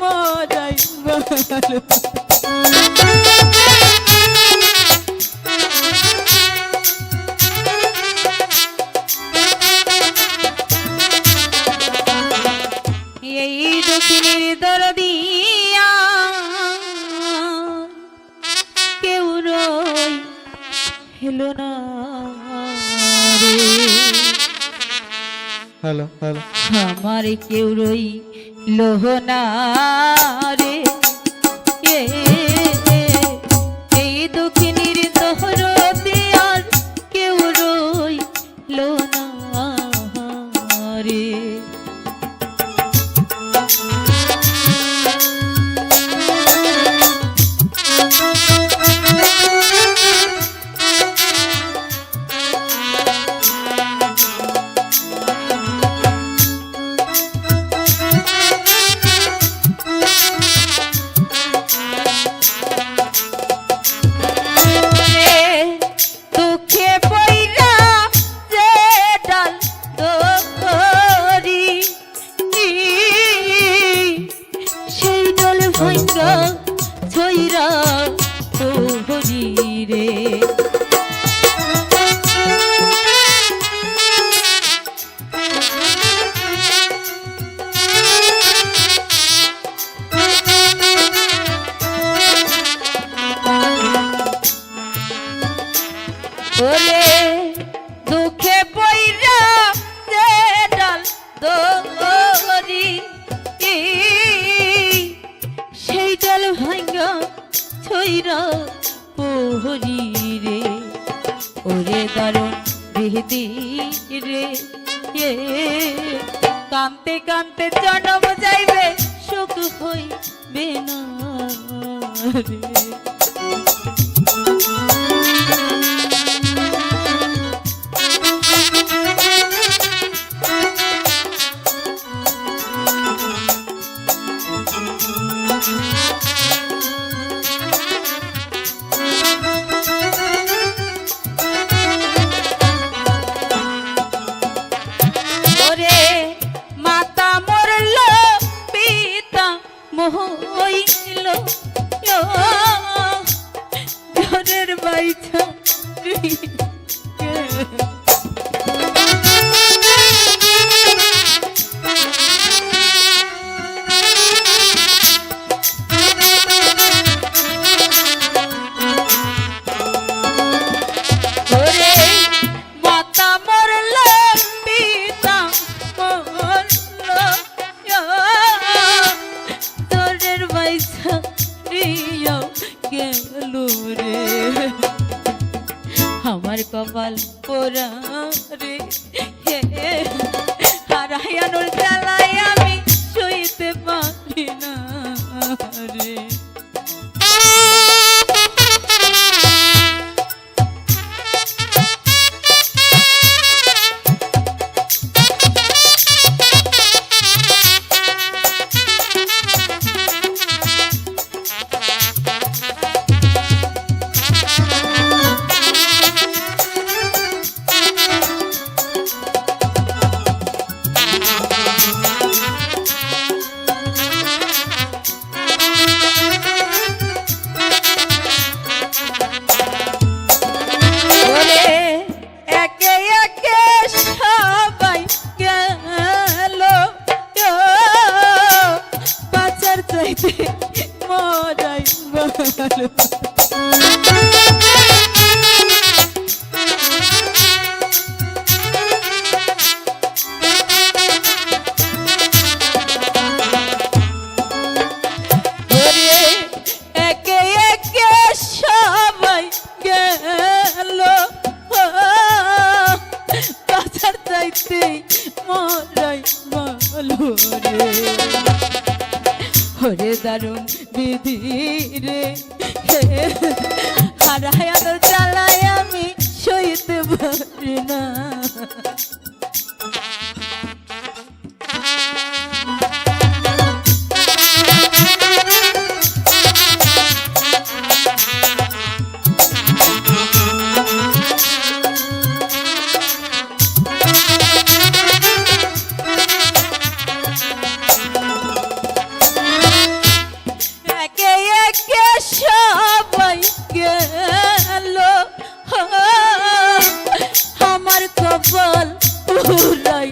মরাই ভালো এই দক্ষিণের দরদিয়া কেউ রই হেলো না। আমার কেউ রই লোহনা রে। এই দক্ষিণীর তোহর ওরে দুঃখে পইরা যে ডাল দরি সেই ডাল ভাঙ্গা ছইরা পোহরি রে। ওরে দারুণ বিহদি রে কানতে কানতে জনম যাইবে, সুখ হইবে না রে। ঘরের রে ভালো রে হরে দারুণ বিধি রে হারায়ানো চালাই আমি সইতে পারি না।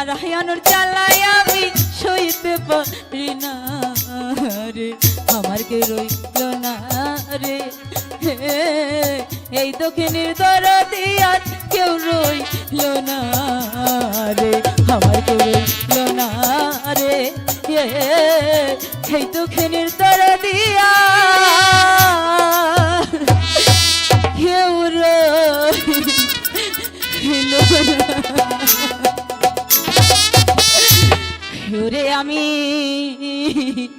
হারায়ানোর চালাই আমি সইতে পারি না রে। আমার কে রইল না রে। এই দক্ষিণের দরদি আজ কেউ রইল না রে। আমার কেউ রইল না রে। এই দক্ষিণের দরদিয়া কেউ